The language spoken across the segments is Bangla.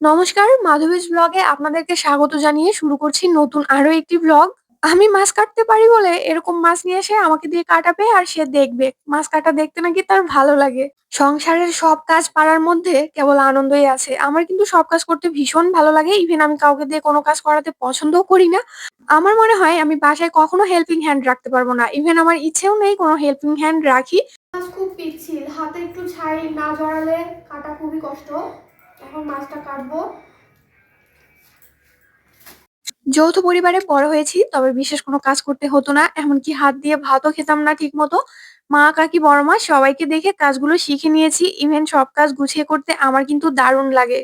নমস্কার, মাধবীজ ব্লগে আপনাদেরকে স্বাগত জানিয়ে শুরু করছি নতুন আরও একটি ব্লগ আমি মাছ কাটতে পারি বলে এরকম মাছ নিয়ে এসে আমাকে দিয়ে কাটাবে আর সে দেখবে। মাছ কাটা দেখতে নাকি তার ভালো লাগে। সংসারের সব কাজ পারার মধ্যে কেবল আনন্দই আছে। আমার কিন্তু সব কাজ করতে ভীষণ ভালো লাগে। ইভেন আমি কাউকে দিয়ে কোনো কাজ করাতে পছন্দও করি না। আমার মনে হয় আমি বাসায় কখনো হেল্পিং হ্যান্ড রাখতে পারব না। ইভেন আমার ইচ্ছেও নেই কোনো হেল্পিং হ্যান্ড রাখি। খুব পিচ্ছিল। হাতে একটু ছাই না জড়ালে কাটা খুবই কষ্ট। এখন মাছটা কাটবো। যৌথ পরিবারে বড় হয়েছি, তবে বিশেষ কোনো কাজ করতে হতো না। এমনকি হাত দিয়ে ভাতও খেতাম না ঠিক মতো মা, কাকি, বড় মা সবাইকে দেখে কাজগুলো শিখে নিয়েছি। ইভেন সব কাজ গুছিয়ে করতে আমার কিন্তু দারুণ লাগে।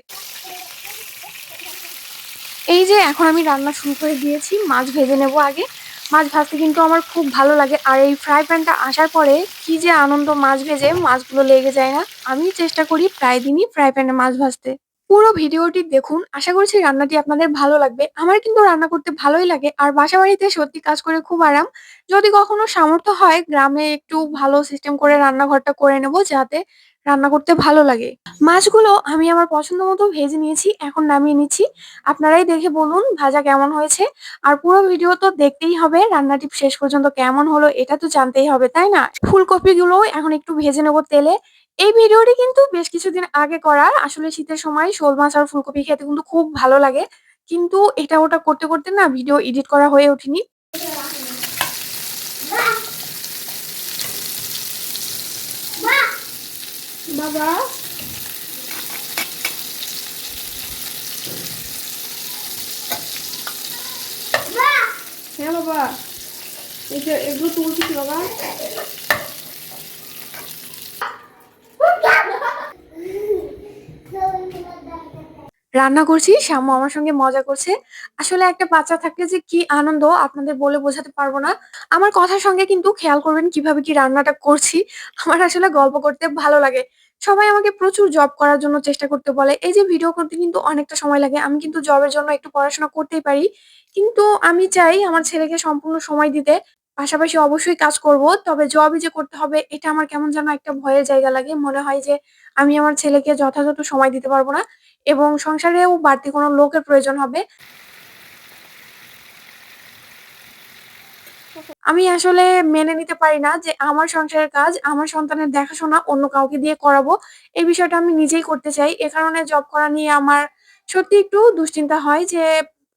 এই যে, এখন আমি রান্না শুরু করে দিয়েছি। মাছ ভেজে নেব আগে। মাছ ভাজতে কিন্তু আমার খুব ভালো লাগে। আর এই ফ্রাই প্যানটা আসার পরে কি যে আনন্দ মাছ ভেজে মাছগুলো লেগে যায় না। আমি চেষ্টা করি প্রায় দিনই ফ্রাই প্যানে মাছ ভাজতে। পুরো ভিডিওটি দেখুন, আশা করছি রান্নাটি আপনাদের ভালো লাগবে। আমার কিন্তু রান্না করতে ভালোই লাগে, আর বাসা বাড়িতে সত্যি কাজ করে খুব আরাম। যদি কখনো সামর্থ্য হয়, গ্রামে একটু ভালো সিস্টেম করে রান্নাঘরটা করে নেব, যাতে রান্না করতে ভালো লাগে। মাছগুলো আমি আমার পছন্দ মতো ভেজে নিয়েছি, এখন নামিয়ে নিচ্ছি। আপনারাই দেখে বলুন ভাজা কেমন হয়েছে। আর পুরো ভিডিও তো দেখতেই হবে রান্নাটি শেষ পর্যন্ত কেমন হলো এটা তো জানতেই হবে, তাই না? ফুলকপিগুলো এখন একটু ভেজে নেব তেলে। এই ভিডিওটি কিন্তু বেশ কিছুদিন আগে করা আসলে শীতের সময় শোল মাছ আর ফুলকপি খেতে কিন্তু খুব ভালো লাগে। কিন্তু এটা ওটা করতে করতে না ভিডিও এডিট করা হয়ে ওঠেনি। বাবা। হ্যাঁ বাবা। এগুলো তুলছি বাবা। রান্না করছি শ্যামু আমার সঙ্গে মজা করছে। আসলে একটা বাচ্চা থাকলে যে কি আনন্দ আপনাদের বলে বোঝাতে পারব না। আমার কথার সঙ্গে কিন্তু খেয়াল করবেন কীভাবে কি রান্নাটা করছি। আমার আসলে গল্প করতে ভালো লাগে। সবাই আমাকে প্রচুর জব করার জন্য চেষ্টা করতে বলে। এই যে ভিডিও করতে কিন্তু অনেকটা সময় লাগে। আমি কিন্তু জবের জন্য একটু পড়াশোনা করতেই পারি। কিন্তু আমি চাই আমার ছেলেকে সম্পূর্ণ সময় দিতে। পাশাপাশি অবশ্যই কাজ করব। তবে জবই যে করতে হবে, এটা আমার কেমন যেন একটা ভয়ের জায়গা লাগে। মনে হয় যে আমি আমার ছেলেকে যথাযথ সময় দিতে পারব না। এবং সংসারেও বাড়তি কোনো লোকের প্রয়োজন হবে। আমি আসলে মেনে নিতে পারি না যে আমার সংসারের কাজ, আমার সন্তানের দেখাশোনা অন্য কাউকে দিয়ে করাবো। এই বিষয়টা আমি নিজেই করতে চাই। এ কারণে জব করা নিয়ে আমার সত্যি একটু দুশ্চিন্তা হয় যে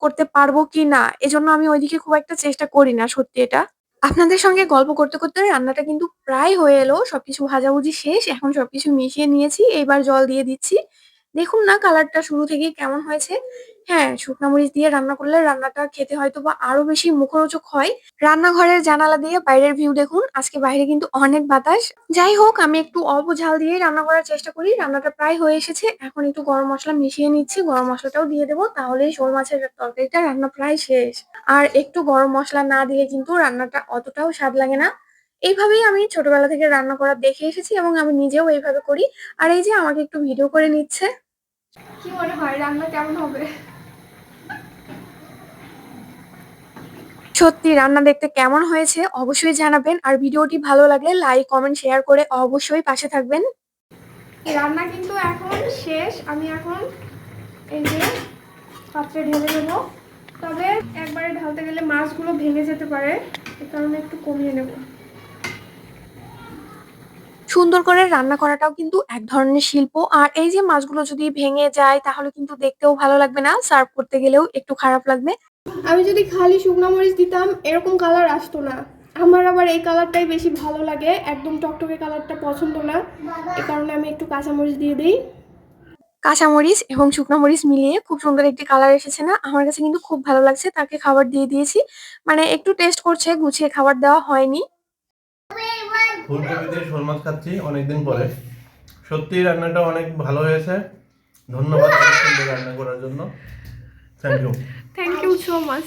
করতে পারব কি না। এজন্য আমি ওইদিকে খুব একটা চেষ্টা করি না, সত্যি এটা। আপনাদের সঙ্গে গল্প করতে করতে রান্নাটা কিন্তু প্রায় হয়ে এলো। সবকিছু ভাজাভুজি শেষ। এখন সবকিছু মিশিয়ে নিয়েছি। এইবার জল দিয়ে দিচ্ছি। দেখুন না কালারটা শুরু থেকেই কেমন হয়েছে। হ্যাঁ শুকনো মরিচ দিয়ে রান্না করলে রান্নাটা খেতে হয়তো বা আরও বেশি মুখরোচক হয়। রান্নাঘরের জানালা দিয়ে বাইরের ভিউ দেখুন। আজকে বাইরে কিন্তু অনেক বাতাস। যাই হোক, আমি একটু অল্প ঝাল দিয়ে রান্না করার চেষ্টা করি। রান্নাটা প্রায় হয়ে এসেছে। এখন একটু গরম মশলা মিশিয়ে নিচ্ছি। গরম মশলাটাও দিয়ে দেবো। তাহলেই শোল মাছের তরকারিটা রান্না প্রায় শেষ। আর একটু গরম মশলা না দিলে কিন্তু রান্নাটা অতটাও স্বাদ লাগে না। এইভাবেই আমি ছোটবেলা থেকে রান্না করা দেখে এসেছি এবং আমি নিজেও এইভাবে করি। আর এই যে আমাকে একটু ভিডিও করে নিচ্ছে। কি মনে হয় রান্না কেমন হবে? সত্যি রান্না দেখতে কেমন হয়েছে অবশ্যই জানাবেন। আর ভিডিওটি ভালো লাগলে লাইক কমেন্ট শেয়ার করে অবশ্যই পাশে থাকবেন। রান্না কিন্তু এখন শেষ। আমি এখন এই যে পাত্রে ঢেলে দেবো। তবে একবারে ঢালতে গেলে মাছগুলো ভেঙে যেতে পারে এ কারণে একটু কমিয়ে নেব। সুন্দর করে রান্না করাটাও কিন্তু এক ধরনের শিল্প। আর এই যে মাছগুলো যদি ভেঙে যায় তাহলে কিন্তু দেখতেও ভালো লাগবে না। সার্ভ করতে গেলেও একটু খারাপ লাগবে। আমি যদি খালি শুকনো মরিচ দিতাম এরকম কালার আসতো না। আমার আবার এই কালারটাই বেশি ভালো লাগে। একদম টকটকে কালারটা পছন্দ না। এ কারণে আমি একটু কাঁচামরিচ দিয়ে দিই। কাঁচামরিচ এবং শুকনো মরিচ মিলিয়ে খুব সুন্দর একটি কালার এসেছে না? আমার কাছে কিন্তু খুব ভালো লাগছে। তাকে খাবার দিয়ে দিয়েছি। মানে একটু টেস্ট করছে গুছিয়ে খাবার দেওয়া হয়নি। ফুলকপি দিয়ে শোল মাছ খাচ্ছি অনেকদিন পরে। সত্যি রান্নাটা অনেক ভালো হয়েছে। ধন্যবাদ রান্না করার জন্য। Thank you thank you so much